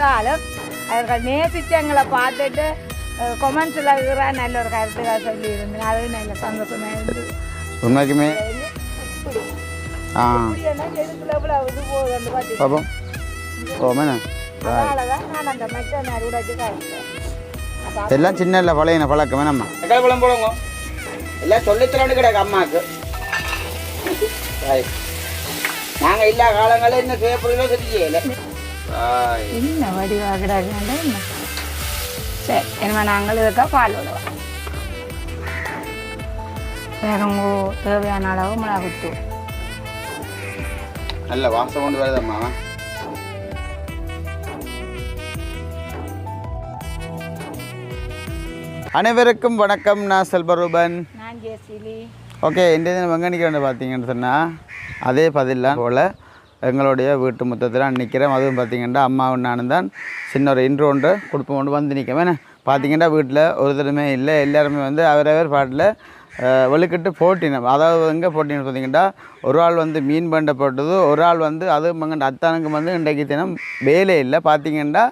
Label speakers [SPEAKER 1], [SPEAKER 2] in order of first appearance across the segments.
[SPEAKER 1] போட்டாலும் அவர்கள் நேசித்து எங்களை பார்த்துட்டு கொமெண்ட்ஸில் இருக்கிற நல்ல ஒரு கருத்துக்காக சொல்லி இருந்தேன் அது நல்ல சந்தோஷமாக இருந்தது.
[SPEAKER 2] உண்மைக்குமே? ஆ. பாப்போம். ஓமேண்ணா எல்லாம் சின்ன இல்லை பழையன பழக்கம் வேணாம்மா தக்காளி பழம் போடுங்க எல்லாம் சொல்லித்தரணும் கிடக்கு அம்மாவுக்கு நாங்கள் இல்லா காலங்களில் என்ன செய்யப்படுறதோ தெரியல
[SPEAKER 1] என்ன என்ன சரி இனிமே நாங்கள் இதுக்கா பால் விடுவோம் வேறங்கோ தேவையான அளவு மிளகுத்தூள்
[SPEAKER 2] நல்ல வாசம் கொண்டு வருதம்மா அனைவருக்கும் வணக்கம் நான் செல்வரூபன் ஓகே இந்த தினம் வெங்கனிக்கிறேன் பார்த்தீங்கன்னு சொன்னால் அதே பதிலாம் போல் எங்களுடைய வீட்டு முத்தத்தில் நிற்கிறேன். அதுவும் பார்த்தீங்கன்னா அம்மாவும் நானும் தான். சின்ன ஒரு இன்ட்ரோ ஒன்று கொடுப்போம் கொண்டு வந்து நிற்க வேணே பார்த்தீங்கன்னா வீட்டில் ஒருத்தருமே இல்லை. எல்லாருமே வந்து அவரவர் பாட்டில் வெளுக்கிட்டு போட்டினம். அதாவது எங்கே போட்டினு பார்த்தீங்கன்னா ஒரு ஆள் வந்து மீன் பண்டை போட்டது ஒரு ஆள் வந்து அது எங்கண்ட அத்தானுக்கு வந்து இன்றைக்கு தினம் வேலை இல்லை. பார்த்தீங்கன்னா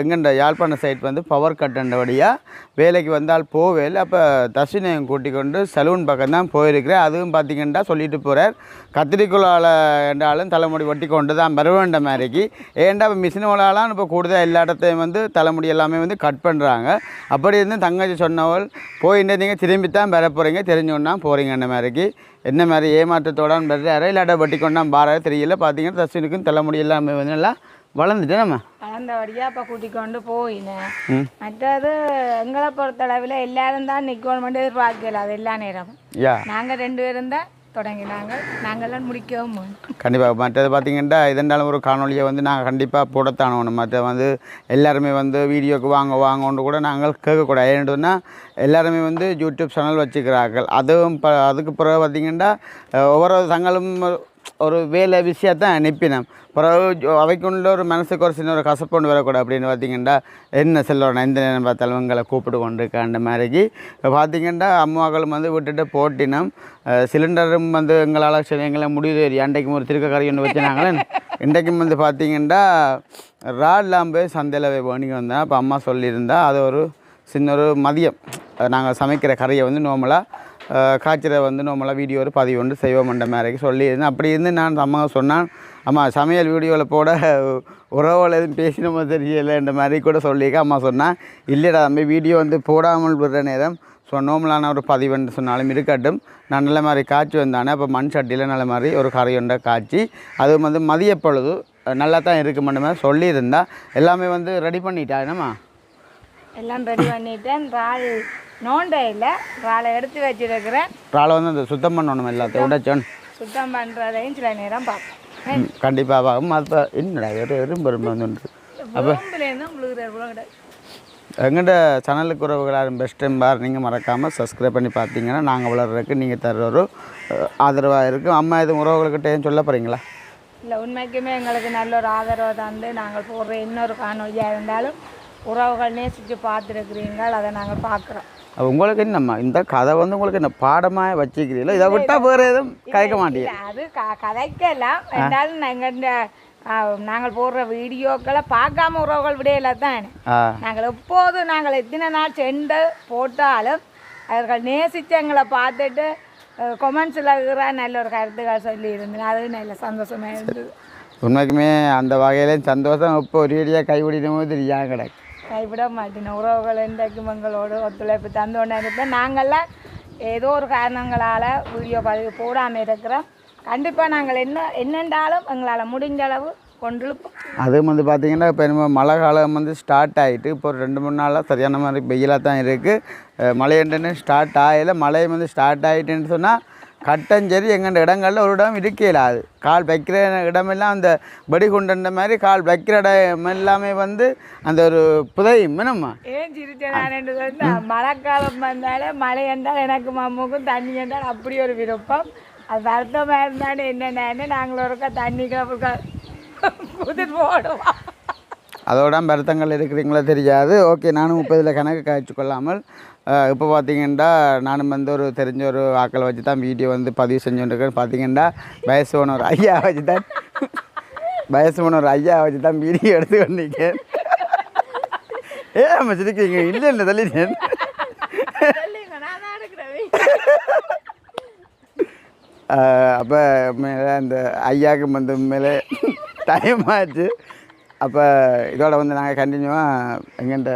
[SPEAKER 2] எங்கண்ட யாழ்ப்பாண சைட் வந்து பவர் கட்டுண்டபடியாக வேலைக்கு வந்தால் போவே இல்லை. அப்போ தர்ஷினையும் கூட்டிக் கொண்டு சலூன் பக்கம் தான் போயிருக்கிறேன். அதுவும் பார்த்தீங்கன்னா சொல்லிட்டு போகிறார் கத்திரிக்கோளால் என்றாலும் தலைமுடி ஒட்டி கொண்டு தான் வர வேண்ட மாதிரிக்கு. ஏன்டா இப்போ மிஷினோலாலாம் இப்போ கூடுதல் எல்லா இடத்தையும் வந்து தலைமுடி எல்லாமே வந்து கட் பண்ணுறாங்க அப்படி இருந்து தங்கச்சி சொன்னவள் போயிட்டு நீங்கள் திரும்பி தான் பெற போகிறீங்க தெரிஞ்சோன்னா போகிறீங்க மாதிரிக்கு. என்ன மாதிரி ஏமா ஏமாற்றத்தோடான்னு பெறாரு இல்லாட்டா வெட்டி கொண்டா பாராரு தெரியல பார்த்தீங்கன்னா தர்ஷனுக்கும் தலைமுடி எல்லாமே வந்து நல்லா வளர்ந்துட்டு நம்ம.
[SPEAKER 1] கலந்தபடியாக இப்போ கூட்டிக் கொண்டு போயினேன் மற்றது எங்களை பொறுத்தளவில் எல்லாரும் தான் நிற்கணும் எதிர்பார்க்கல அது எல்லா நேரமும்.
[SPEAKER 2] யா.
[SPEAKER 1] நாங்கள் ரெண்டு பேரும் தான் தொடங்கினாங்க. நாங்கள்லாம் முடிக்கவும்
[SPEAKER 2] கண்டிப்பாக மற்றது பார்த்தீங்கன்னா இதெண்டாலும் ஒரு காணொலியை வந்து நாங்கள் கண்டிப்பாக போடத்தானோணும் மற்ற வந்து எல்லாருமே வந்து வீடியோக்கு வாங்க வாங்கன்னு கூட நாங்கள் கேட்கக்கூடாது. ஏன்னா எல்லாருமே வந்து யூடியூப் சேனல் வச்சுக்கிறார்கள். அதுவும் ப அதுக்கு பிறகு பார்த்திங்கன்னா ஒவ்வொரு தங்களும் ஒரு வேலை விஷயத்தான் அனுப்பினேன். பிறகு அவைக்குள்ள ஒரு மனசுக்கு ஒரு சின்ன ஒரு கசப்பொண்டு வரக்கூடாது அப்படின்னு பார்த்தீங்கன்னா என்ன செல்லணும் எந்த நேரம் பார்த்தாலும் எங்களை கூப்பிட்டு கொண்டு அந்த மாதிரிக்கு இப்போ பார்த்தீங்கன்னா அம்மாக்களும் வந்து விட்டுட்டு போட்டினோம். சிலிண்டரும் வந்து எங்களால் சரி எங்களை முடிவு தெரியும் அன்றைக்கும் ஒரு திருக்க கரை ஒன்று வச்சுனாங்களே இன்றைக்கும் வந்து பார்த்தீங்கன்னா ராட்லாம் போய் சந்தையில் போய் வந்தேன். அப்போ அம்மா சொல்லியிருந்தா அது ஒரு சின்ன ஒரு மதியம். நாங்கள் சமைக்கிற கறியை வந்து நார்மலாக காய்ச்சலை வந்து நம்மளாம் வீடியோ ஒரு பதிவு ஒன்று செய்வோம்ன்ற மாதிரி சொல்லியிருந்தேன். அப்படி இருந்து நான் அம்மா சொன்னான் அம்மா சமையல் வீடியோவில் போட உறவுகள் எதுவும் பேசினமோ தெரியலைன்ற மாதிரி கூட சொல்லியிருக்கேன். அம்மா சொன்னான் இல்லைடா தம்பி வீடியோ வந்து போடாமல் விடுற நேரம் ஸோ நோமலான ஒரு பதிவுன்னு சொன்னாலும் இருக்கட்டும். நான் நல்ல மாதிரி காய்ச்சி வந்தானே அப்போ மண் சட்டியில் நல்ல மாதிரி ஒரு கறி ஒன்றை காய்ச்சி அது வந்து மதிய பொழுது நல்லா தான் இருக்குமென்ற மாதிரி சொல்லியிருந்தா எல்லாமே வந்து ரெடி பண்ணிட்டா என்னம்மா?
[SPEAKER 1] எல்லாம் ரெடி பண்ணிட்டேன். இறால் நோண்ட இல்லை இறாலை எடுத்து வச்சிருக்கிறேன்.
[SPEAKER 2] இறாலை வந்து அந்த சுத்தம் பண்ணணும் எல்லாத்தையும். உடைச்சோன்
[SPEAKER 1] சுத்தம் பண்ணுறதையும் சில நேரம் பார்ப்பேன்
[SPEAKER 2] கண்டிப்பாக ஆகும் அப்போ என்னடா ஒரு எறும்பு எறும்பு வந்துட்டு
[SPEAKER 1] கிடையாது.
[SPEAKER 2] எங்கள்கிட்ட சேனலுக்கு உறவுகளாக பெஸ்ட் பார் நீங்கள் மறக்காமல் சப்ஸ்கிரைப் பண்ணி பார்த்தீங்கன்னா நாங்கள் வளர்றதுக்கு நீங்கள் தர்ற ஒரு ஆதரவாக இருக்கும் அம்மா எதுவும் உறவுகள்கிட்ட ஏன் சொல்ல போகிறீங்களா
[SPEAKER 1] இல்லை உண்மைக்குமே எங்களுக்கு நல்ல ஒரு ஆதரவு தந்து நாங்கள் போடுற இன்னொரு காணொலியாக இருந்தாலும் உறவுகள் நேசித்து பார்த்துருக்கிறீங்கள் அதை நாங்கள் பார்க்குறோம்.
[SPEAKER 2] அப்ப உங்களுக்கு என்னம்மா இந்த கதை வந்து உங்களுக்கு என்ன பாடமாக வச்சுக்கிறீங்களா இதை விட்டால் வேறு எதுவும் கேட்க மாட்டீங்க.
[SPEAKER 1] அது கதைக்கலாம் என்றாலும் நாங்கள் இந்த நாங்கள் போடுற வீடியோக்களை பார்க்காம உறவுகள் விடையில தான். நாங்கள் எப்போதும் நாங்கள் எத்தனை நாள் சென்று போட்டாலும் அவர்கள் நேசித்து எங்களை பார்த்துட்டு கொமெண்ட்ஸில் இருக்கிற நல்ல ஒரு கருத்துக்கள் சொல்லி இருந்தேன் அது நல்ல சந்தோஷமாக இருந்தது.
[SPEAKER 2] உண்மைக்குமே அந்த வகையில சந்தோஷம் இப்போ ஒரு வீடியாக கைவிடினமோ தெரியாது கிடக்கு.
[SPEAKER 1] கைவிட மாட்டேன். உறவுகள் என்றைக்கும் எங்களோடு ஒத்துழைப்பு தந்தோன்னு இருப்பேன். நாங்கள்லாம் ஏதோ ஒரு காரணங்களால் வீடியோ பதிவு போடாமல் இருக்கிறோம். கண்டிப்பாக நாங்கள் என்ன என்னென்றாலும் எங்களால் முடிஞ்ச அளவு கொண்டிருப்போம்.
[SPEAKER 2] அதுவும் வந்து பார்த்திங்கன்னா இப்போ நம்ம மழை காலம் வந்து ஸ்டார்ட் ஆகிட்டு இப்போ ஒரு ரெண்டு மூணு நாளாக சரியான மாதிரி வெயிலாக தான் இருக்குது மழை ஸ்டார்ட் ஆகலை. மழை வந்து ஸ்டார்ட் ஆகிட்டுன்னு சொன்னால் கட்டஞ்சேரி எங்கள் இடங்களில் ஒரு இடம் இருக்கல அது கால் வைக்கிற இடமெல்லாம் அந்த வெடிகுண்டன்ற மாதிரி கால் வைக்கிற இடம் எல்லாமே வந்து அந்த ஒரு புதையும் என்னம்மா?
[SPEAKER 1] ஏன் சிரிச்சேன் நான் என்று சொன்னால் மழைக்காலம் வந்தாலே மழை என்றால் எனக்கு மாமுக்கும் தண்ணி என்றால் அப்படி ஒரு விருப்பம். அது வருத்தமாக இருந்தாலும் என்னென்னு நாங்கள் ஒருக்கா தண்ணிக்கு புதிர் போடுவோம்.
[SPEAKER 2] அதோட வருத்தங்கள் இருக்கிறீங்களா தெரியாது. ஓகே நானும் முப்பதில் கணக்கு காய்ச்சி கொள்ளாமல் இப்போ பார்த்தீங்கன்னா நானும் வந்து ஒரு தெரிஞ்ச ஒரு ஆக்களை வச்சு தான் வீடியோ வந்து பதிவு செஞ்சுருக்கேன் பார்த்தீங்கன்னா வயசு ஒரு ஐயா வச்சு தான் வயசு போன ஒரு ஐயா வச்சு தான் வீடியோ எடுத்து கொண்டிருக்கேன் ஏ நம்ம சிரிக்கிறீங்க? இல்லை இல்லை தள்ளிட்டேன். அப்போ மேலே அந்த ஐயாவுக்கு வந்து மேலே டைம் ஆச்சு. அப்போ இதோட வந்து நாங்கள் கண்டினியூவாக எங்கள்கிட்ட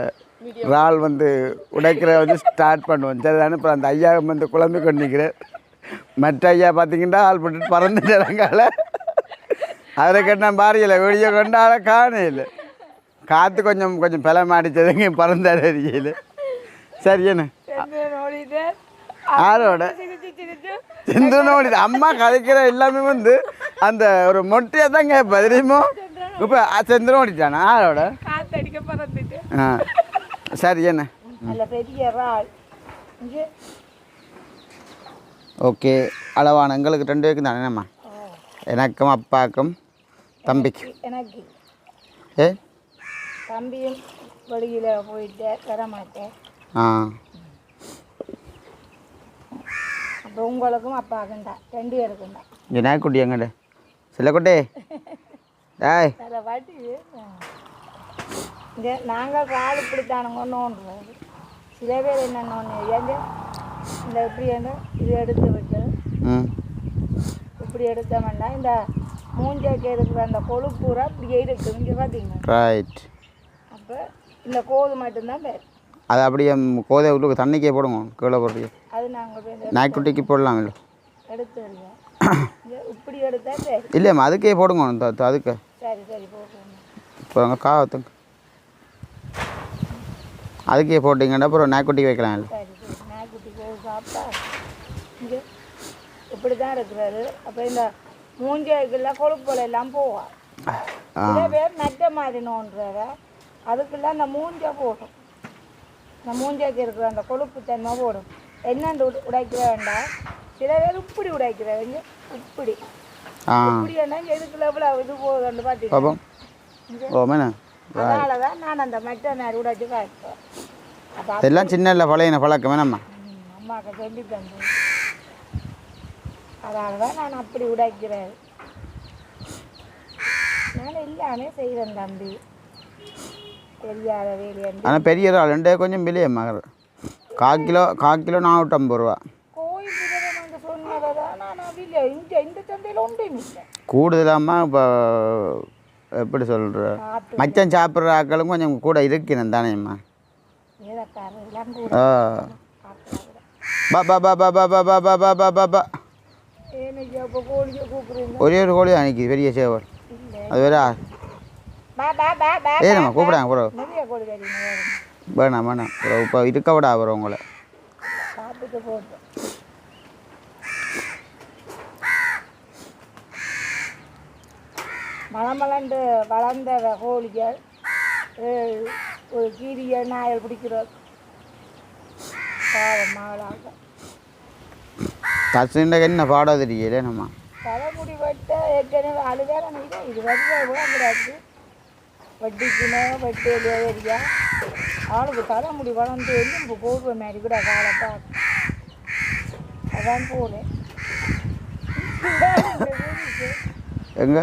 [SPEAKER 2] இறால் வந்து உடைக்கிற வந்து ஸ்டார்ட் பண்ணுவோம். சரிதானே இப்போ அந்த ஐயாவுக்கு வந்து குழம்பு கொண்டு நிற்கிறேன் மற்ற ஐயா பார்த்தீங்கன்னா ஆள் போட்டுட்டு பறந்துட்டாங்கால அதில் கேட்டால் பாரியல வெளியே கொண்டு ஆளை காணையில் காற்று கொஞ்சம் கொஞ்சம் பிள மாடிச்சதுங்க பறந்தாரு அறியல சரி
[SPEAKER 1] ஓடிட்டு
[SPEAKER 2] ஆரோட சிந்துனோடி அம்மா கதைக்கிற எல்லாமே வந்து அந்த ஒரு மொட்டையாக தான் கேட்பேன் தெரியுமோ? இப்போ செந்துரம் ஓடிட்டானா? ஆரோட ஆ. சரி என்ன? ஓகே அளவான. எங்களுக்கு ரெண்டு பேருக்கு தானே அம்மா எனக்கும் அப்பாக்கும் தம்பிக்கு.
[SPEAKER 1] எனக்கு
[SPEAKER 2] ஏ?
[SPEAKER 1] தம்பியும் வெளியில் போயிட்டு வரமாட்டேன்
[SPEAKER 2] ஆ.
[SPEAKER 1] அப்போ உங்களுக்கும் அப்பாவுக்கும் தான் ரெண்டு பேருக்கும் தான்
[SPEAKER 2] இங்கே நாய்க்குட்டி எங்கட செல்லக்குட்டி ஏய்.
[SPEAKER 1] இங்கே நாங்கள் கால் இப்படித்தானுங்க நோண்டுறது சில பேர் என்ன நோண்டு ஏங்க? இந்த இப்படி என்ன? இது எடுத்து விட்டு.
[SPEAKER 2] ம்.
[SPEAKER 1] இப்படி எடுத்தோம்னா இந்த மூஞ்சைக்கு இருக்கிற அந்த கொழுப்பூரா இப்படியே இருக்குது இங்கே பார்த்தீங்கன்னா
[SPEAKER 2] ரைட்
[SPEAKER 1] அப்போ இந்த கோது மட்டும்தான் பேர்.
[SPEAKER 2] அது அப்படியே கோதை உள்ளுக்கு தண்ணிக்கே போடுங்க. கீழே போடுறீங்க
[SPEAKER 1] அது நாங்கள்
[SPEAKER 2] நாய்க்குட்டிக்கு போடலாம் இல்லை?
[SPEAKER 1] எடுத்து இப்படி எடுத்தா
[SPEAKER 2] இல்லையம்மா அதுக்கே போடுங்க. அதுக்கு.
[SPEAKER 1] சரி சரி போட்டுருங்க
[SPEAKER 2] இப்போ காவத்துங்க அதுக்கே போட்டிங்கன்னா அப்புறம் நாய்க்குட்டிக்கு வைக்கலாம்
[SPEAKER 1] சரி சரி நாய்க்குட்டி போய் சாப்பிட்டா இங்கே இப்படி தான் இருக்கிறாரு. அப்போ இந்த மூஞ்சைக்கெல்லாம் கொழுப்புல எல்லாம் போவா. சில பேர் நட்ட மாதிரி நோண்டுறாங்க அதுக்கெல்லாம் அந்த மூஞ்சை போடும். இந்த மூஞ்சைக்கு இருக்கிற அந்த கொழுப்பு தன்மை போடும். உட- உடைக்கிற வேண்டாம்? சில பேர் இப்படி உடைக்கிறவங்க இப்படி.
[SPEAKER 2] பாப்போம்.
[SPEAKER 1] ஓமேண்ணா
[SPEAKER 2] எல்லாம் சின்ன இல்லை பழைய பழக்கம் வேணாம்மா
[SPEAKER 1] அதனால தான் நான் அப்படி உடைக்கிறேன். நான் எல்லாமே செய்வேன் தம்பி. தெரியாத வேலையா
[SPEAKER 2] ஆனால் பெரிய ஆளுண்டே கொஞ்சம் விலையம்மா கால் கிலோ கால் கிலோ நானூற்றம்பது ரூபா.
[SPEAKER 1] கோயில் விதமாக சொன்னதை தான் நான் இல்லை இந்த இந்த சந்தையில் ஒன்றும் இல்லை
[SPEAKER 2] கூடுதலாமா இப்போ எப்படி சொல்கிற மச்சம் சாப்பிட்ற ஆக்களும் கொஞ்சம் கூட இருக்கணும் தானேம்மா ஆ பா பா பா பா பா பா பா பா பா பா பா
[SPEAKER 1] கூப்பிடுறீங்க
[SPEAKER 2] ஒரே ஒரு கோழி அன்னைக்கு பெரிய சேவல் அது வேற
[SPEAKER 1] பா பா பா பா
[SPEAKER 2] ஏ நம்ம கூப்பிடாங்க ப்ரோ வேணாம் வேணாம் ப்ரோ இப்போ இருக்க விடா ப்ரோ உங்களை
[SPEAKER 1] மலமலண்டு வளர்ந்த கோழிகள் ஒரு கீரிய நாயல் பிடிக்கிறது. பாவம் மகளாக.
[SPEAKER 2] கசிண்ட என்ன பாட தெரியல நம்ம.
[SPEAKER 1] தலைமுடி வெட்ட ஏற்கனவே அழுகார நீங்க இது வரைக்கும் கூட கிடையாது வட்டிக்குமே வட்டி ஏரியா ஆளுக்கு தலைமுடி வளர்ந்து எலும்பு கோபுர மாதிரி கூட காலப்பா அதான் போகிறேன்
[SPEAKER 2] எங்கே?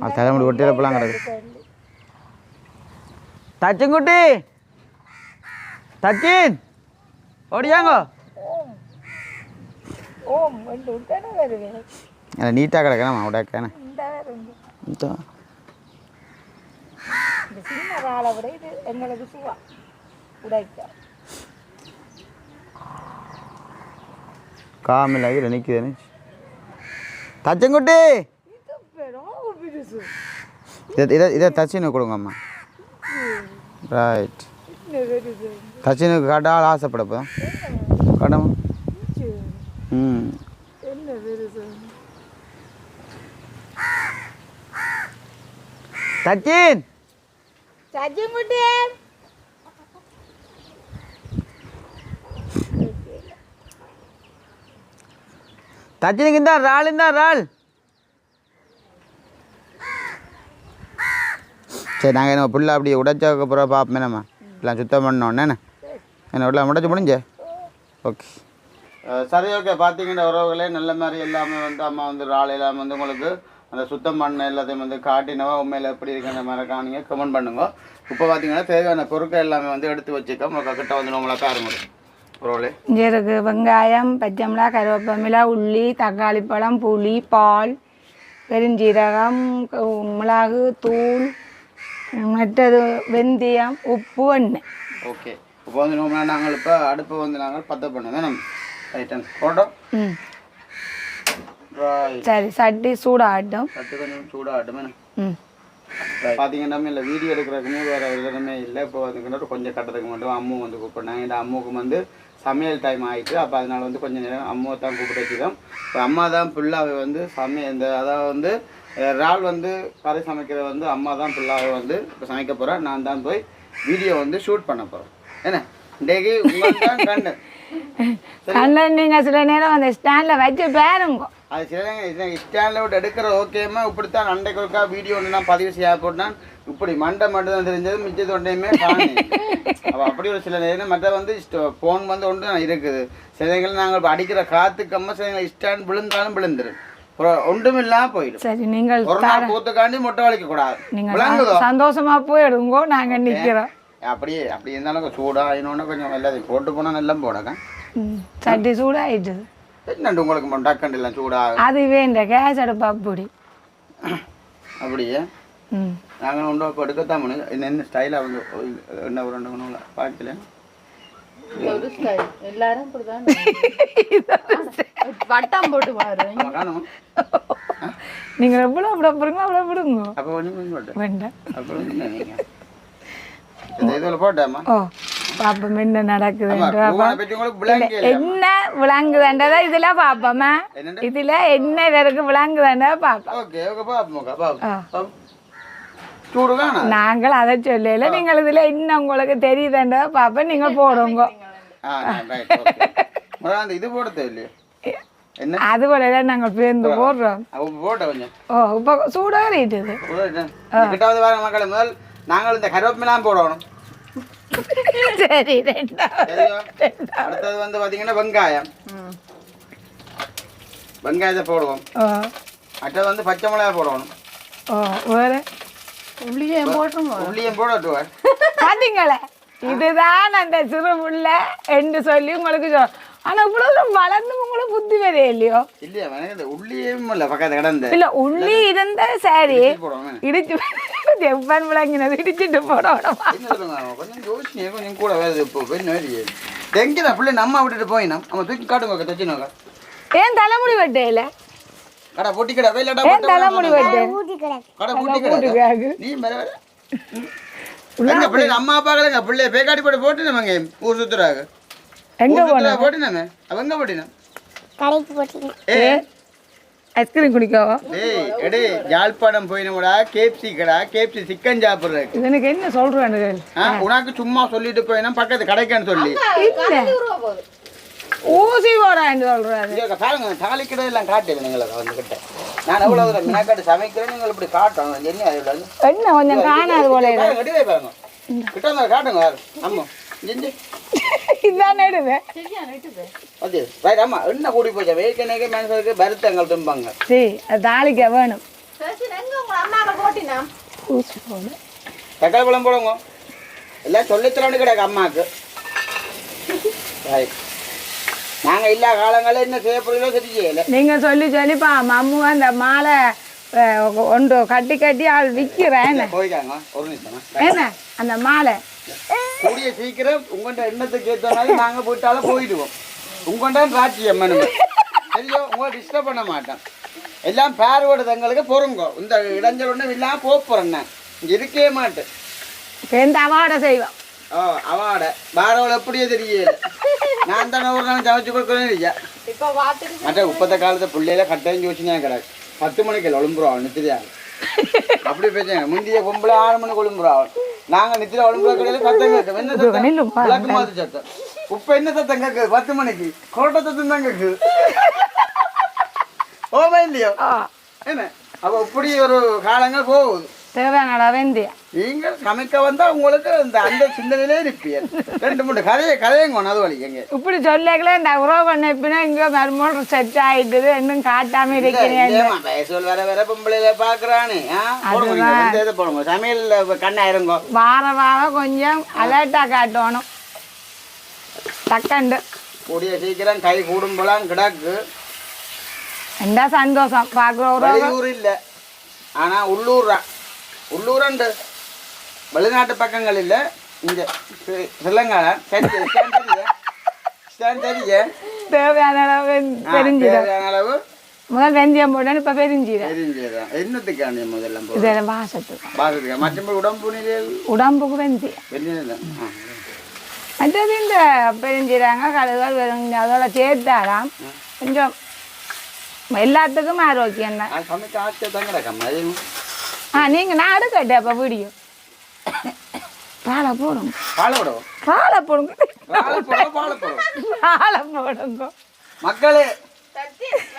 [SPEAKER 1] அது
[SPEAKER 2] தலைமுடி ஒட்டியில் இப்பெல்லாம்
[SPEAKER 1] கிடக்கு.
[SPEAKER 2] தச்சங்குட்டி தச்சின். ஓடியாங்கோ. நீட்டாக கிடக்கணும் உடக்கான காமில் நிற்குதுன்னு தச்சங்குட்டி
[SPEAKER 1] இதை
[SPEAKER 2] இதை இதை தச்சினுக்கு கொடுங்கம்மா ரைட் தச்சினுக்கு காட்டால் ஆசைப்படப்போ காட்டாமா ம். சச்சின்
[SPEAKER 1] சச்சின் குட்டி.
[SPEAKER 2] சச்சினுக்கு இந்த ராள் இருந்தா ராள் சரி நாங்கள் என்ன புள்ள அப்படி உடைச்சதுக்கு அப்புறம் பார்ப்போமே நம்ம எல்லாம் சுத்தம் பண்ணோன்னே என்ன உள்ள உடைச்சு முடிஞ்ச ஓகே. சரி ஓகே. பார்த்தீங்கன்னா உறவுகளே நல்ல மாதிரி எல்லாமே வந்து அம்மா வந்து ராள் எல்லாம் வந்து உங்களுக்கு அந்த சுத்தம் பண்ண எல்லாத்தையும் வந்து காட்டினவா உண்மையில் எப்படி இருக்குன்ற மாதிரி காணிங்க கமெண்ட் பண்ணுங்க. இப்போ பார்த்தீங்கன்னா தேவையான பொருட்கள் எல்லாமே வந்து எடுத்து வச்சுக்க உங்களுக்கு கிட்ட வந்து நம்மளை உறவுகளே.
[SPEAKER 1] இங்கே இருக்கு வெங்காயம் பச்சை மிளகா கருவேப்பமிளா உள்ளி தக்காளி பழம் புளி பால் பெருஞ்சீரகம் மிளகு தூள் மற்றது வெந்தயம் உப்பு எண்ணெய்
[SPEAKER 2] ஓகே இப்போ வந்து நம்ம நாங்கள் இப்போ அடுப்பு வந்து நாங்கள் பத்த பண்ணுவோம் நம்ம ரைட்டன் போட்டோம்
[SPEAKER 1] சரி சட்டி சூடாகட்டும்
[SPEAKER 2] பத்து கொஞ்சம் சூடாகட்டும்
[SPEAKER 1] ம்
[SPEAKER 2] பார்த்தீங்கன்னா இல்லை வீடியோ எடுக்கிறதுக்குமே வேறு விதமே இல்லை இப்போ வந்துக்கிட்ட கொஞ்சம் கட்டத்துக்கு மட்டும் அம்மு வந்து கூப்பிட்றாங்க இந்த அம்முக்கு வந்து சமையல் டைம் ஆயிட்டு அப்போ அதனால வந்து கொஞ்சம் நேரம் அம்முவை தான் கூப்பிட்டு வச்சுக்கோம் இப்போ அம்மா தான் ஃபுல்லாகவே வந்து சமையல் இந்த அதாவது வந்து இறால் வந்து கறி சமைக்கிறது வந்து அம்மா தான் ஃபுல்லாகவே வந்து இப்போ சமைக்க போகிறேன் நான் தான் போய் வீடியோ வந்து ஷூட் பண்ண போகிறேன் என்ன? உங்களுக்கு தான் கண்டு
[SPEAKER 1] கண்ணன் நீங்கள் சில நேரம் அந்த ஸ்டாண்டில் வச்சு பாருங்க.
[SPEAKER 2] அது சில ஸ்டாண்டில் விட்டு எடுக்கிற ஓகேமா இப்படித்தான் அண்டைக்கு ஒருக்கா வீடியோ ஒன்று நான் பதிவு செய்ய போட்டான். இப்படி மண்டை மட்டும் தான் தெரிஞ்சது மிச்ச தொண்டையுமே அப்போ அப்படி ஒரு சில நேரம் மற்ற வந்து ஃபோன் வந்து ஒன்று தான் இருக்குது. சிலங்கள் நாங்கள் இப்ப அடிக்கிற காற்றுக்கம்ம சிலங்கள் ஸ்டாண்ட் விழுந்தாலும் விழுந்துரும். அப்புறம் ஒன்றும் இல்லாமல் போயிடும்.
[SPEAKER 1] சரி நீங்கள்
[SPEAKER 2] கூத்துக்காண்டி மொட்டை வலிக்க கூடாது.
[SPEAKER 1] நீங்கள் சந்தோஷமா போயிடுங்கோ நாங்கள் நிற்கிறோம்
[SPEAKER 2] அப்படியே அப்படி இருந்தாலும் சூடாக இன்னொன்று கொஞ்சம் எல்லாத்தையும் போட்டு போனால் நல்லா போடங்க
[SPEAKER 1] சட்டி சூடாயிட்டுது
[SPEAKER 2] என்னண்டு உங்களுக்கு டக்கண்டு எல்லாம் சூடாக
[SPEAKER 1] அதுவே இந்த கேஸ் அடுப்பு அப்படி
[SPEAKER 2] அப்படியே. நாங்கள் ஒன்றும் இப்போ எடுக்கத்தான் முடியும் என்ன என்ன ஸ்டைலாக வந்து என்ன ஒரு ரெண்டு மூணு பார்க்கல
[SPEAKER 3] ஒரு ஸ்டைல் எல்லாரும் வட்டம் போட்டு பாரு.
[SPEAKER 2] காணும்
[SPEAKER 1] நீங்கள் எவ்வளோ அப்படி போடுங்க
[SPEAKER 2] அப்போ
[SPEAKER 1] வேண்டாம். பாப்போம் என்ன நடக்குது என்ன விளங்குதுன்றதா இதுல பாப்போமா? இதுல என்ன வரைக்கும் விளங்குதுன்றத பாப்போம். நாங்கள் அதை சொல்லல நீங்கள் இதுல என்ன உங்களுக்கு தெரியுதுன்றத பாப்போம் நீங்கள் போடுங்க.
[SPEAKER 2] இது போட தேவையில்லையே என்ன
[SPEAKER 1] அது போல நாங்கள் பேருந்து போடுறோம்
[SPEAKER 2] போட்ட கொஞ்சம்
[SPEAKER 1] ஓ இப்போ சூடாகிட்டுது
[SPEAKER 2] போட்டேன். கிட்டாவது வர மக்களை முதல் நாங்கள் இந்த கருவேப்பிலாம் போடணும்
[SPEAKER 1] சரி
[SPEAKER 2] அடுத்தது வந்து பார்த்தீங்கன்னா வெங்காயம் வெங்காயத்தை போடுவோம்
[SPEAKER 1] ஓ
[SPEAKER 2] அடுத்தது வந்து பச்சை மிளகாய் போடணும்
[SPEAKER 1] ஓ வேற
[SPEAKER 3] உள்ளியே போட்டுருங்க
[SPEAKER 2] உள்ளியும் போடட்டுவேன்
[SPEAKER 1] பாத்தீங்களே இதுதான் அந்த சிறு புள்ள என்று சொல்லி உங்களுக்கு சொல் ஆனா இவ்வளவு வளர்ந்து உங்களுக்கு புத்தி வரையே இல்லையோ?
[SPEAKER 2] இல்லையா உள்ளியும் இல்லை பக்கத்து கிடந்த.
[SPEAKER 1] இல்ல உள்ளி இருந்தா சரி இடிச்சு எப்பன் விளங்கினது இடிச்சிட்டு போடணும்.
[SPEAKER 2] கொஞ்சம் யோசனை கொஞ்சம் கூட வேறு இப்போ என்ன வேறு எங்கே பிள்ளை நம்ம விட்டுட்டு போயினா நம்ம தூக்கி காட்டுங்க தச்சுனோங்க
[SPEAKER 1] ஏன் தலைமுடி வெட்டையில?
[SPEAKER 2] கடை பொட்டி கடை
[SPEAKER 1] தலைமுடி வெட்டு?
[SPEAKER 2] கடை பொட்டி கடை நீ மேல வேற எங்க பிள்ளை அம்மா அப்பாக்களுங்க பிள்ளை பேக்காடி போட்டு போட்டு நமங்க ஊர் சுத்துறாங்க
[SPEAKER 1] எங்க
[SPEAKER 2] சுத்துறா போட்டு நம்ம. அவங்க போட்டினா. ஏ.
[SPEAKER 1] ஐஸ்கிரீம் குடிக்கவா?
[SPEAKER 2] ஏய் எடே யாழ்ப்பாணம் போயினோடா கேப்சி கடா கேப்சி சிக்கன் சாப்பிட்றதுக்கு
[SPEAKER 1] இது எனக்கு என்ன சொல்றானுங்க?
[SPEAKER 2] ஆ உனக்கு சும்மா சொல்லிட்டு போயினா பக்கத்து கடைக்கான்னு சொல்லி.
[SPEAKER 1] ஊசி போடான்னு சொல்றாரு.
[SPEAKER 2] இங்க பாருங்க தாலி கடை எல்லாம் காட்டுது நீங்களுக்கு வந்து கிட்ட நான் எவ்வளவு தூரம் மினாக்காட்டு சமைக்கிறேன் நீங்கள் இப்படி காட்டணும் என்ன அது?
[SPEAKER 1] என்ன கொஞ்சம் காணாது போல
[SPEAKER 2] கட்டி பாருங்க. கிட்ட காட்டுங்க யாரு ஆமா இஞ்சி
[SPEAKER 1] இதான் நடுவே.
[SPEAKER 2] அது ரைட் ஆமா என்ன கூடி போச்சா? வேக்கனைக்கு மனுஷருக்கு வருத்தங்கள் தும்பாங்க.
[SPEAKER 1] சரி தாளிக்க வேணும்.
[SPEAKER 2] தக்காளி பழம் போடுங்க. எல்லாம் சொல்லித்தரோன்னு கிடக்கு அம்மாவுக்கு ரைட் நாங்கள் இல்லா காலங்களில் என்ன செய்ய போறீங்களோ சரி செய்யலை
[SPEAKER 1] நீங்க சொல்லி சொல்லிப்பா மம்மு அந்த மாலை ஒன்று கட்டி கட்டி ஆள் விற்கிறேன்
[SPEAKER 2] போய்க்காங்க ஒரு நிமிஷம்.
[SPEAKER 1] என்ன? அந்த மாலை.
[SPEAKER 2] கூடிய சீக்கிரம் உங்கள்கிட்ட எண்ணத்துக்கு ஏற்ற மாதிரி நாங்கள் போயிட்டாலும் போயிடுவோம். உங்கள்கிட்ட ராட்சியம் மனுமே சரியா உங்களை டிஸ்டர்ப் பண்ண மாட்டேன். எல்லாம் பேரோட தங்களுக்கு பொறுங்க. இந்த இடைஞ்சல் ஒன்றும் இல்லாமல் போக போகிறேன் நான். இங்கே இருக்கவே மாட்டேன்.
[SPEAKER 1] சேர்ந்து அவாட செய்வோம்?
[SPEAKER 2] ஓ அவாட. பாரவள் எப்படியே தெரியல நான் தானே ஒரு நாள் சமைச்சு கொடுக்குறேன்னு இல்லையா
[SPEAKER 3] இப்ப பார்த்துட்டு
[SPEAKER 2] மற்ற உப்பத்த காலத்து பிள்ளையில கட்டாயம் யோசிச்சு கிடக்கு. பத்து மணிக்கு எழும்புறோம் நித்திரியா? அப்படி பேசுங்க முந்தைய பொம்பளை ஆறு மணி கொழும்புறா நாங்க நித்திர ஒழுங்குற கடையில சத்தம் கேட்கும். என்ன சத்தம். விளக்கு மாதிரி சத்தம். உப்ப என்ன சத்தம் கேட்குது? பத்து மணிக்கு. கோட்டை சத்தம் தான் கேட்குது. இல்லையோ?
[SPEAKER 1] ஆ.
[SPEAKER 2] என்ன? அப்ப இப்படி ஒரு காலங்கள் போகுது.
[SPEAKER 1] தேவையான வெந்தயம்
[SPEAKER 2] நீங்கள் சமைக்க வந்தா உங்களுக்கு இந்த அந்த சிந்தனையிலே இருப்பீர் ரெண்டு மூணு கதையை கதையும் கொண்டு அது வழி எங்க
[SPEAKER 1] இப்படி சொல்லக்கல இந்த உறவு பண்ணப்பினா இங்கே மறுமோட்டர் செட் ஆயிட்டுது இன்னும் காட்டாம இருக்கிறேன்
[SPEAKER 2] வயசுல வர வர பொம்பளையில பாக்குறானே ஆ? போடுங்க போடுங்க. சமையல்ல கண்ணாயிருங்கோ
[SPEAKER 1] வார வாரம் கொஞ்சம் அலர்ட்டாக காட்டணும். டக்கண்டு.
[SPEAKER 2] கூடிய சீக்கிரம் கை கூடும் போலாம் கிடக்கு.
[SPEAKER 1] என்ன சந்தோஷம் பார்க்குற
[SPEAKER 2] வெளியூர் இல்ல. ஆனா உள்ளூர். தான் உள்ளூரண்டு வெளிநாட்டு பக்கங்கள் இல்ல இங்க ஸ்ரீ- ஸ்ரீலங்கால சரி தெரிய
[SPEAKER 1] தேவையான அளவு
[SPEAKER 2] தேவையான அளவு
[SPEAKER 1] முதல் வெந்தயம் போட்டேன்னு இப்போ பெரிஞ்சிடும்
[SPEAKER 2] தெரிஞ்சுதான் என்னத்துக்கான முதல்ல போதும்
[SPEAKER 1] இதில் வாசத்துக்கு.
[SPEAKER 2] பாக்குறதுக்கா மற்றபடி உடம்பு
[SPEAKER 1] உடம்புக்கு வெந்தயம்.
[SPEAKER 2] வெளியே
[SPEAKER 1] மற்றது இந்த பெரிஞ்சிடாங்க கடுகள் வெறும் அதோட சேர்த்தாராம் கொஞ்சம் எல்லாத்துக்கும் ஆரோக்கியம் தான். ஆ நீங்கள் நான் எடுக்கட்டேன் அப்போ வீடியோ. பாலை போடுங்க.
[SPEAKER 2] பாலை விடுவோம்
[SPEAKER 1] பாலை போடுங்க.
[SPEAKER 2] பாலை போடுவோம் போடுவோம்
[SPEAKER 1] போடுங்க.
[SPEAKER 2] மக்களே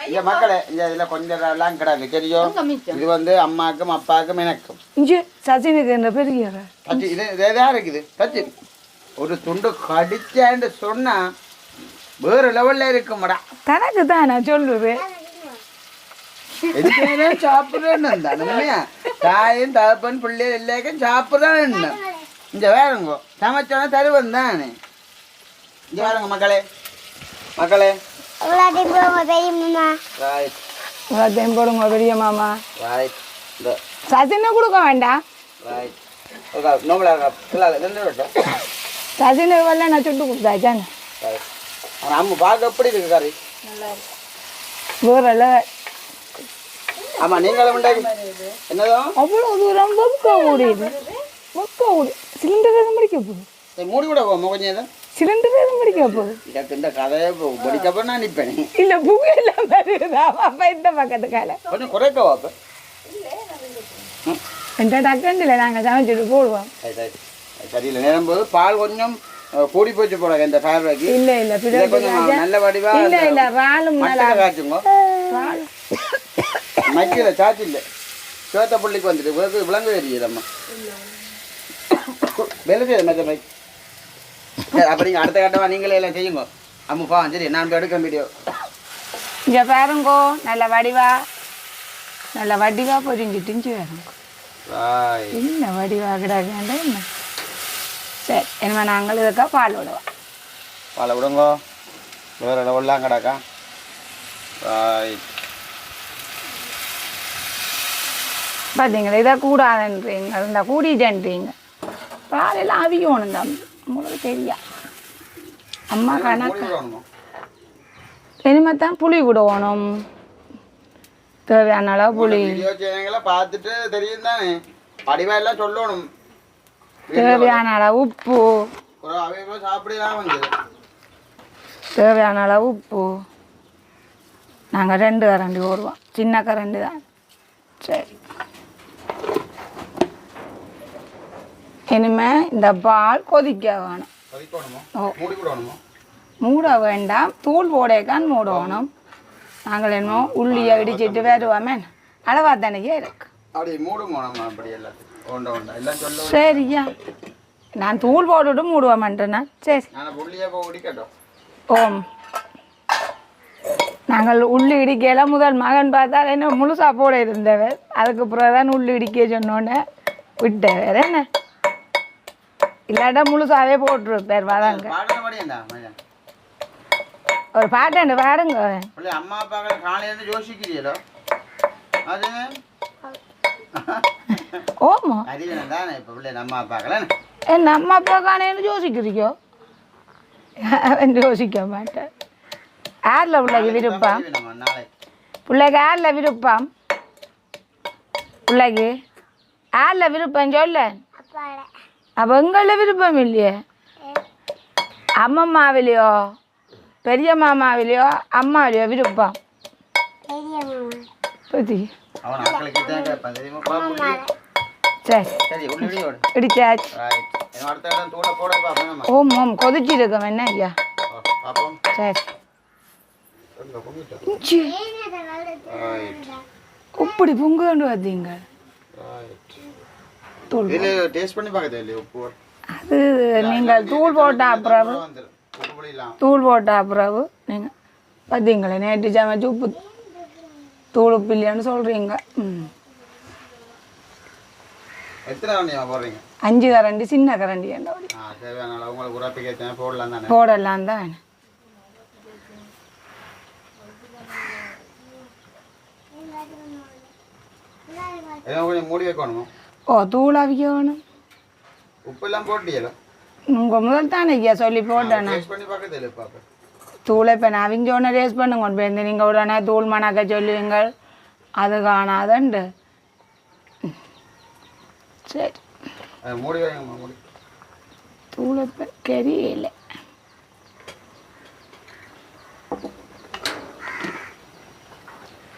[SPEAKER 2] இங்க மக்களே இந்த இதுல கொஞ்சம் எல்லாம் கிடக்கு தெரியும் இது வந்து அம்மாக்கும் அப்பாவுக்கும் எனக்கும்.
[SPEAKER 1] இஞ்சி சச்சினுக்கு பெரிய
[SPEAKER 2] தச்சு இது இருக்குது? தச்சு ஒரு துண்டு கடிச்சான்னு சொன்னா வேற லெவல்ல இருக்கும்டா.
[SPEAKER 1] தனக்கு தான் நான் சொல்லுவேன்
[SPEAKER 2] எதுக்காக சாப்பிட்றேன்னு இருந்தா உண்மையா தாயும் தகப்பன் பிள்ளை எல்லாருக்கும் சாப்பிட்றேன்னு இங்க வேறுங்கோ சமைச்சோன்னா தருவன் தானே இங்க வேறுங்க மக்களே மக்களே
[SPEAKER 4] எல்லாத்தையும் போடுங்க
[SPEAKER 1] பெரிய மாமா சச்சினை கொடுக்க வேண்டாம் சச்சினுக்கு வரல நான் சுட்டு
[SPEAKER 2] ஆனால் அம்மா பார்க்க எப்படி இருக்கு கறி
[SPEAKER 1] வேறல
[SPEAKER 2] ஆமாம் நீங்களும் உண்டாக்கி என்னதோ?
[SPEAKER 1] அவ்வளோ தூரம் வெக்க ஓடிது வெக்க ஓடி. சிலிண்டர் எதுவும் முடிக்க போகுது?
[SPEAKER 2] மூடி கூட போமா கொஞ்சம் இதை
[SPEAKER 1] சிலிண்டர் எதுவும் முடிக்க போகுது?
[SPEAKER 2] எனக்கு இந்த கதையை படிக்கப்போ நான் நிற்பேன்
[SPEAKER 1] இல்லை புகையெல்லாம் வருதா? அப்போ இந்த பக்கத்துக்கால.
[SPEAKER 2] கொஞ்சம் குறைக்கவா அப்போ.
[SPEAKER 1] என்ற டக்கண்டில் நாங்கள் சமைச்சிட்டு போடுவோம்.
[SPEAKER 2] சரி சரி. சரியில்லை. நேரம் போது பால் கொஞ்சம் கூடி போச்சு போல இந்த ஃபேர்வேக்கு
[SPEAKER 1] இல்லை இல்லை
[SPEAKER 2] இதை கொஞ்சம் நல்ல வடிவா
[SPEAKER 1] இல்லை இல்லை ராலும் நல்லா
[SPEAKER 2] மட்டை காய்ச்சுங்க.
[SPEAKER 1] ரால்
[SPEAKER 2] மைக்கில சாச்சு இல்லை. சிவத்த புள்ளிக்கு வந்துட்டு விளக்கு விளங்கு தெரியுதம்மா வேலை செய்யுது மெத்த மைக் சரி அப்போ நீங்கள் அடுத்த கட்டமாக நீங்களே எல்லாம் செய்யுங்க. அம்முப்பா சரி நான் போய் எடுக்கிறேன் வீடியோ
[SPEAKER 1] இங்கே பாருங்கோ நல்ல வடிவா. நல்ல வடிவா பொரிஞ்சிட்டுச்சு வேறுங்க
[SPEAKER 2] பாய்
[SPEAKER 1] என்ன வடிவா கிடாது என்ன? சரி என்ன நாங்கள் இதுக்கா பால் விடுவோம்.
[SPEAKER 2] பாலை விடுங்கோ. வேற லெவல்லாம் கிடக்கா. பாய்
[SPEAKER 1] பார்த்தீங்களா இதை கூடாதுன்றீங்க இந்த கூடிட்டேன்றீங்க. பால் எல்லாம் அவியணும் தான் உங்களுக்கு தெரியா. அம்மா கணக்கு. இனிமேல் தான் புளி விடணும். தேவையான அளவு புளி.
[SPEAKER 2] பார்த்துட்டு தெரியும் தானே? படிவா எல்லாம் சொல்லணும்
[SPEAKER 1] தேவையான அளவு உப்பு. தேவையான அளவு உப்பு. நாங்கள் ரெண்டு கரண்டி போடுவோம். சின்ன கரண்டி தான் சரி. இனிமே இந்த பால் கொதிக்க வேணும்.
[SPEAKER 2] மூடி
[SPEAKER 1] வேண்டாம். தூள் போடேக்கான் மூடணும். நாங்கள் என்னமோ உள்ளியை இடிச்சிட்டு வருவோமே. அளவா தானே இருக்கு. சரியா. நான் தூள் போட்டுட்டு மூடுவோமன்றேண்ணா சரி. ஓம். நாங்கள் உள்ளி இடிக்கையில முதல் மகன் பார்த்தா என்ன முழுசா போட இருந்தவர். அதுக்கு பிறகு தான் உள்ளி இடிக்க சொன்னோன்னே விட்டவர். என்ன? இல்லாட்டா வராங்க
[SPEAKER 2] பாடுற மாதிரி என்ன மச்சான்?
[SPEAKER 1] ஒரு பாட்டு பாடுங்க.
[SPEAKER 2] பிள்ளை அம்மா அப்பாக்களை காலையில யோசிக்கிறீங்களோ அது?
[SPEAKER 1] ஓமோ?
[SPEAKER 2] அறிவனம் தானே இப்போ பிள்ளை நம்ம அப்பாக்களை?
[SPEAKER 1] என்ன அம்மா அப்பா காணேன்னு யோசிக்கிறீங்க அவன் யோசிக்க மாட்டேன். யாரில் பிள்ளைக்கு விருப்பம்? பிள்ளைக்கு யாரில் விருப்பம்? பிள்ளைக்கு யாரில் விருப்பம் சொல்ல. அப்போ எங்களில் விருப்பம். இல்லையே அம்மம்மாவிலையோ பெரிய மாமாவிலையோ அம்மாவிலையோ விருப்பம் பத்தி ஓம் ஓம். கொதிச்சிருக்கோம் என்ன ஐயா? சரி. இப்படி பொங்க கொண்டு வந்தீங்க. தூள்
[SPEAKER 2] டேஸ்ட் பண்ணி பார்க்க இல்லையா உப்பு.
[SPEAKER 1] அது நீங்கள் தூள் போட்ட அப்புறம் தூள் போட்ட அப்புறம் நீங்கள் பார்த்தீங்களே நேற்று சமைச்சு உப்பு தூள் உப்பு இல்லையான்னு சொல்கிறீங்க ம். அஞ்சு கரண்டி சின்ன கரண்டி
[SPEAKER 2] போடலாம் தானே. மூடி வைக்கணுமா?
[SPEAKER 1] ஓ தூள் அவிக்க வேணும்
[SPEAKER 2] உப்பு எல்லாம் போட்டியல
[SPEAKER 1] உங்கள் முதல் தானே ஐயா சொல்லி
[SPEAKER 2] பண்ணி பாப்பா
[SPEAKER 1] தூளை இப்போ நான் அவிஞ்ச உடனே ரேஸ் பண்ணுங்க கொண்டு போயிருந்து நீங்கள் உடனே தூள் மணக்க சொல்லுவீங்க அது காணாதண்டு. சரி தூளை இப்போ கரியல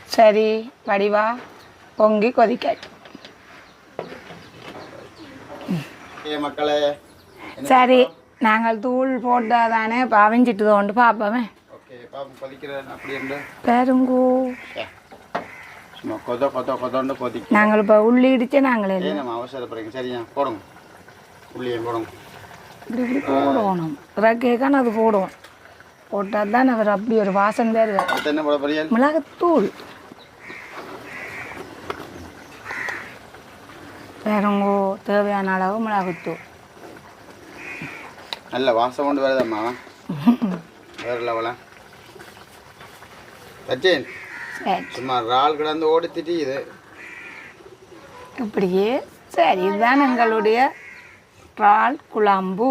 [SPEAKER 1] சரி வடிவா பொங்கி கொதிக்காச்சு
[SPEAKER 2] மக்களே
[SPEAKER 1] சரி நாங்கள் தூள் போட்டால் தானே இப்போ அவிஞ்சிட்டு தோண்டு பார்ப்போமே.
[SPEAKER 2] ஓகே பாப்போம் கொதிக்கிறேன் அப்படி இருந்து
[SPEAKER 1] பெருங்கூ.
[SPEAKER 2] சும்மா கொத கொத கொதன்னு கொதிக்கும்
[SPEAKER 1] நாங்கள் இப்போ உள்ளி இடிச்சு நாங்களே
[SPEAKER 2] ஏன் நம்ம சரியா போடுங்க. உள்ளியே போடுங்க.
[SPEAKER 1] இப்படி இப்படி போடணும். இறக்கேக்கான அது போடுவோம். போட்டால் தான் அவர் அப்படி ஒரு வாசம்
[SPEAKER 2] போறீங்க?
[SPEAKER 1] மிளகுத்தூள். வேறங்கோ தேவையான அளவு மிளகுத்தூள்.
[SPEAKER 2] நல்ல வாசம் கொண்டு வருதம்மா. வேறு லெவலா? சச்சின் சும்மா ரால் கிடந்து ஓடி திட்டியுது
[SPEAKER 1] இப்படியே சரி இதுதான் எங்களுடைய இறால் குழம்பு.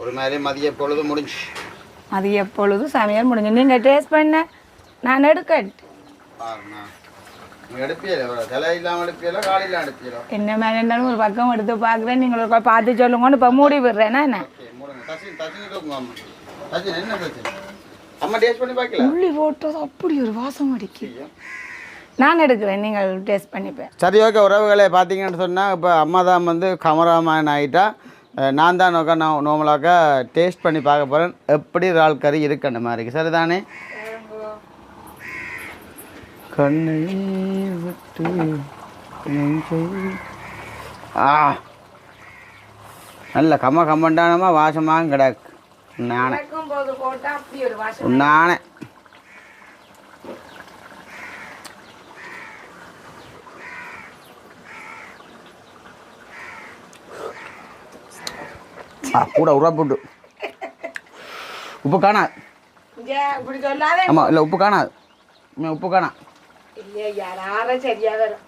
[SPEAKER 2] ஒரு மாதிரி மதிய பொழுது முடிஞ்சு.
[SPEAKER 1] அது எப்பொழுது சமையல் முடிஞ்சு. நீங்கள் டேஸ்ட் பண்ண. நான் எடுக்கட்டு. என்ன ஒரு பக்கம் எடுத்து பார்க்குறேன். நீங்கள் ஒரு பார்த்து சொல்லுங்கன்னு இப்போ மூடி விடுறேன்னா என்ன உள்ளி போட்டது அப்படி ஒரு வாசம் அடிக்குது. நான் எடுக்கிறேன். நீங்கள் டேஸ்ட் பண்ணிப்பேன்
[SPEAKER 2] சரி ஓகே. உறவுகளை பார்த்தீங்கன்னு சொன்னால் இப்போ அம்மா தான் வந்து கமராமேன் ஆகிட்டா நான் தான் நோக்க நான் நோமலாக்கா டேஸ்ட் பண்ணி பார்க்க போகிறேன் எப்படி இறால் கறி இருக்கு. அந்த மாதிரி சரிதானே? கண்ணை விட்டு ஆ. நல்ல கம்ம கம்மண்டானமா வாசமாக கிடக்கு. நானே ஆ கூட உரப்புட்டு உப்பு காணாது. ஆமாம் இல்லை உப்பு காணாது. உப்பு காணா
[SPEAKER 1] இல்லையா யாராரும் சரியா வரும்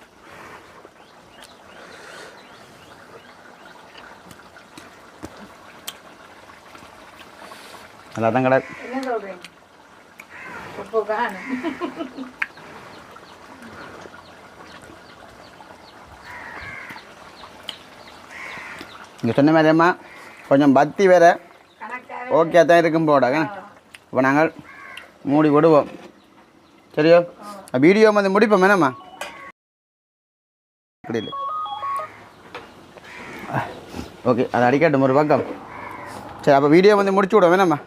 [SPEAKER 2] நல்லா தான் கிடக்கு
[SPEAKER 1] என்ன சொல்றீங்க உப்பு காணும்
[SPEAKER 2] சொன்ன மாதிரியம்மா கொஞ்சம் பத்தி வேற ஓகே தான் இருக்கும் போடாங்க இப்போ நாங்கள் மூடி விடுவோம் சரியோ? வீடியோ வந்து முடிப்போம். என்னம்மா? அப்படி இல்லை. ஓகே அது அடிக்கட்டும் ஒரு பக்கம். சரி அப்போ வீடியோ வந்து முடிச்சு விடுவோம்.
[SPEAKER 1] வேணாம்மா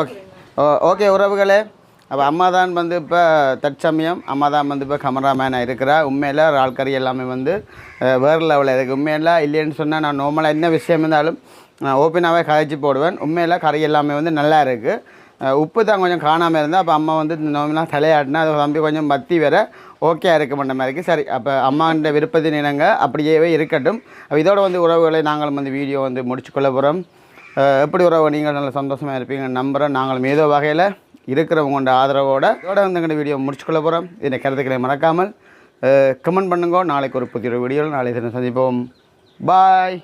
[SPEAKER 2] ஓகே. ஓ ஓகே உறவுகளே. அப்போ அம்மா தான் வந்து இப்போ தற்சமயம் அம்மா தான் வந்து இப்போ கமராமேனாக இருக்கிறா. உண்மையில் இறால் கறி எல்லாமே வந்து வேறு லெவலில் இருக்குது உண்மையில் இல்லைன்னு சொன்னால் நான் நார்மலாக என்ன விஷயம் இருந்தாலும் நான் ஓப்பனாகவே கதைச்சி போடுவேன். உண்மையில் கறி எல்லாமே வந்து நல்லா இருக்குது உப்பு தான் கொஞ்சம் காணாமல் இருந்தால் அப்போ அம்மா வந்து நோம்புலாம் தலையாட்டினா அதை தம்பி கொஞ்சம் பத்தி வேற ஓகே இருக்க மாட்ட மாதிரி இருக்குது சரி அப்போ அம்மாண்ட விருப்பத்தின் இணங்க அப்படியே இருக்கட்டும். இதோட வந்து உறவுகளை நாங்களும் வந்து வீடியோ வந்து முடிச்சுக்கொள்ள போகிறோம் எப்படி உறவு? நீங்கள் நல்ல சந்தோஷமாக இருப்பீங்க நம்புகிறோம் நாங்களும் ஏதோ வகையில் இருக்கிறவங்களோட ஆதரவோட இதோட வந்து எங்கள்கிட்ட வீடியோ முடிச்சுக்கொள்ள போகிறோம் இதனை கருத்துக்களை மறக்காமல் கமெண்ட் பண்ணுங்க. நாளைக்கு ஒரு புதிய வீடியோவில் நாளை தினம் சந்திப்போம். பாய்